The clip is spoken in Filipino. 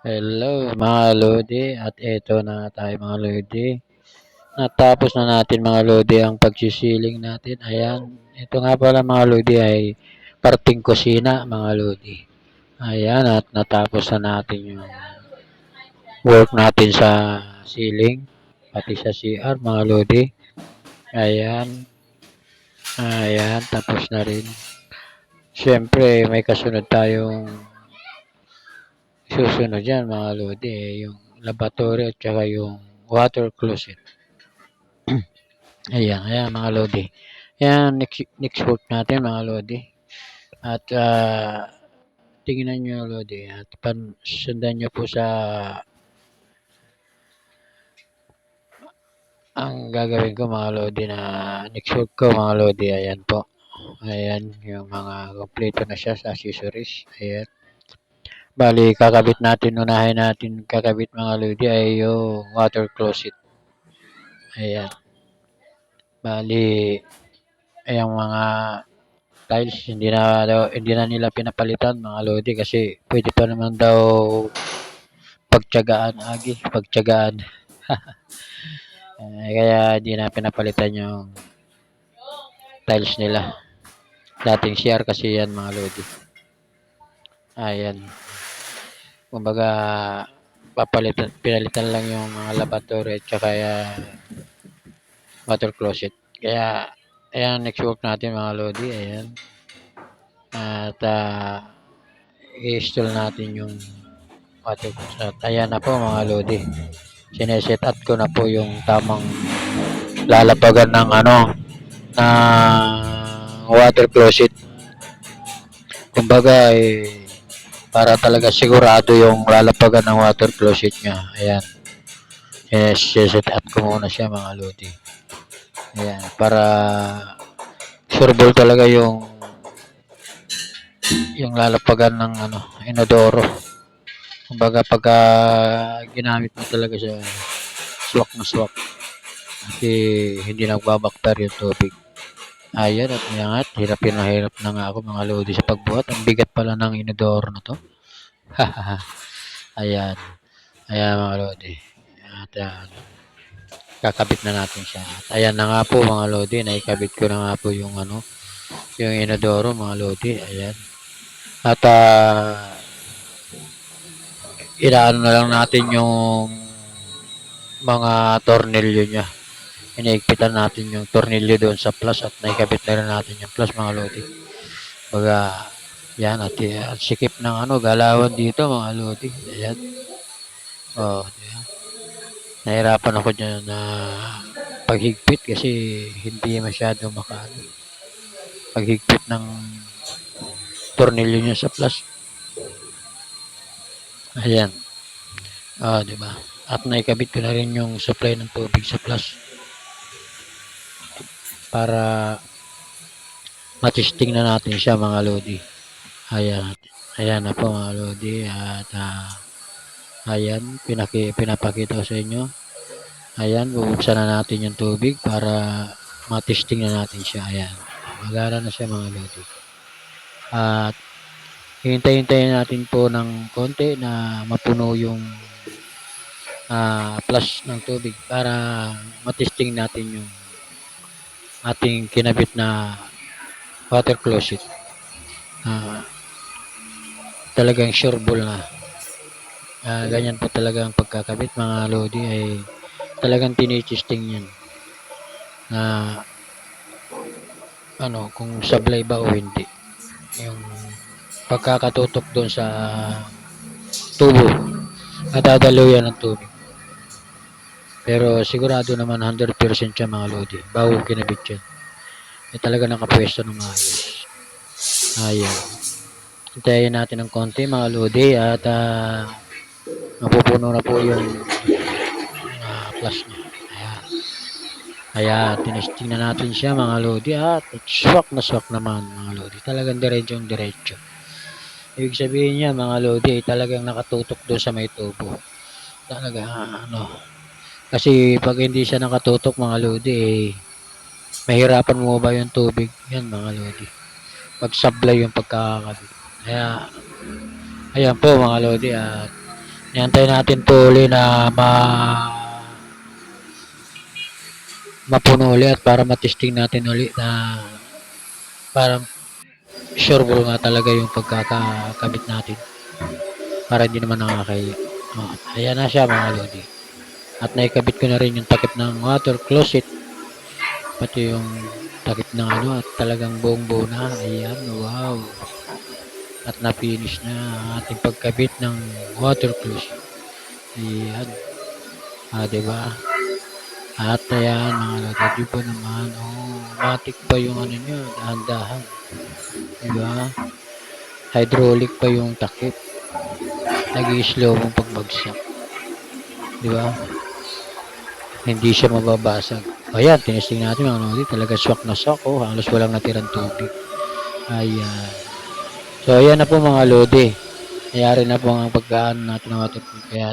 Hello mga Lodi at eto na tayo mga Lodi. Natapos na natin mga Lodi ang pagsisiling natin. Ayan. Ito nga pala mga Lodi ay parting kusina mga Lodi. Ayan at natapos na natin yung work natin sa ceiling pati sa CR mga Lodi. Ayan. Ayan. Tapos na rin. Siyempre may kasunod tayong susunod yan mga Lodi. Eh, yung laboratory at saka yung water closet. Ayan, ayan mga Lodi. Ayan, next, next work natin mga Lodi. At ah, tingnan nyo Lodi. At pan, sundan nyo po sa ang gagawin ko mga Lodi na next work ko mga Lodi. Ayan po. Ayan, yung mga kompleto na siya sa accessories. Ayan. Bali, kakabit natin, unahin natin kakabit mga Lodi ay yung water closet. Ayan. Bali, yung mga tiles hindi na daw, hindi na nila pinapalitan mga Lodi kasi pwede pa naman daw pagtiyagaan agi, pagtiyagaan. Kaya hindi na pinapalitan yung tiles nila. Dating CR kasi yan mga Lodi. Ayan. Kumbaga, papalitan, pinalitan lang yung mga laboratory at saka uh, water closet. Kaya, ayan, next work natin mga Lodi. Ayan. At, uh, i-install natin yung water closet. Ayan na po mga Lodi. Sineset up ko na po yung tamang lalapagan ng ano, na water closet. Kumbaga, eh, para talaga sigurado yung lalapagan ng water closet niya. Ayan. Yes, set up ko muna siya mga lodi. Ayan, para sureball talaga yung yung lalapagan ng ano, inodoro. Kumbaga pagka ginamit mo talaga siya swak na swak. Kasi hindi nagbabakter yung tubig. Ayan at yangat, hirapin na hirap na nga ako mga lodi sa pagbuhat. Ang bigat pala ng inodoro na to. Ayan. Ayan mga lodi. At uh, kakabit na natin siya. At ayan na nga po mga lodi, naikabit ko na nga po yung ano, yung inodoro mga lodi. Ayan. At uh, inaano na lang natin yung mga tornilyo niya. Iniigpitan natin yung tornilyo doon sa plus at naikabit na rin natin yung plus mga lodi. Baga, yan at, at sikip ng ano, galawan dito mga lodi. Ayan. Oh, diyan. Nahirapan ako dyan na paghigpit kasi hindi masyado makaano. Paghigpit ng tornilyo niya sa plus. Ayan. Ah, di ba? At naikabit ko na rin yung supply ng tubig sa plus. Para matesting na natin siya mga lodi. Ayan. Ayan na po mga lodi. At uh, ayan, pinaki, pinapakita ko sa inyo. Ayan, bubuksan na natin yung tubig para matesting na natin siya. Ayan. Magara na siya mga lodi. At hintayin-hintayin natin po ng konti na mapuno yung uh, plus ng tubig para matesting natin yung ating kinabit na water closet. Uh, talagang sureball na. Uh, ganyan po talaga ang pagkakabit mga lodi ay talagang tinitesting yan. Na uh, ano, kung sablay ba o hindi. Yung pagkakatutok doon sa tubo nadadalo yan ng tubig pero sigurado naman 100% siya mga lodi. Bago kinabit yan eh talaga nakapwesto ng maayos. Ayan. Hintayin natin ng konti mga lodi at uh, mapupuno na po yung uh, flash niya. Ayan. Ayan tinesting na natin siya mga lodi at swak na swak naman mga lodi. Talagang diretsong diretso. Ibig sabihin niya mga lodi ay talagang nakatutok doon sa may tubo. Talaga ano. Kasi pag hindi siya nakatutok mga lodi eh, mahirapan mo ba yung tubig? Yan mga lodi. Pag sablay yung pagkakakabit. Kaya ayan po mga lodi at Iantay natin to uli na ma mapuno uli at para matesting natin uli na parang sure ball nga talaga yung pagkakakabit natin para hindi naman nakakahiya. Oh, ayan na siya mga lodi. At naikabit ko na rin yung takip ng water closet pati yung takip ng ano at talagang buong buo na. Ayan, wow. At na-finish na ating pagkabit ng water closet. Ayan. Ah, diba? At ayan, mga di ba naman, oh, matik pa yung ano nyo, dahan-dahan. Diba? Hydraulic pa yung takip. Nag-i-slow mong pagbagsak. Diba? Hindi siya mababasag. Ayan, tinesting natin mga lodi, talaga swak na swak, oh, halos walang natirang tubig. Ayan. So, ayan na po mga lodi. Nangyari na po ang pagkaan natin ng water Kaya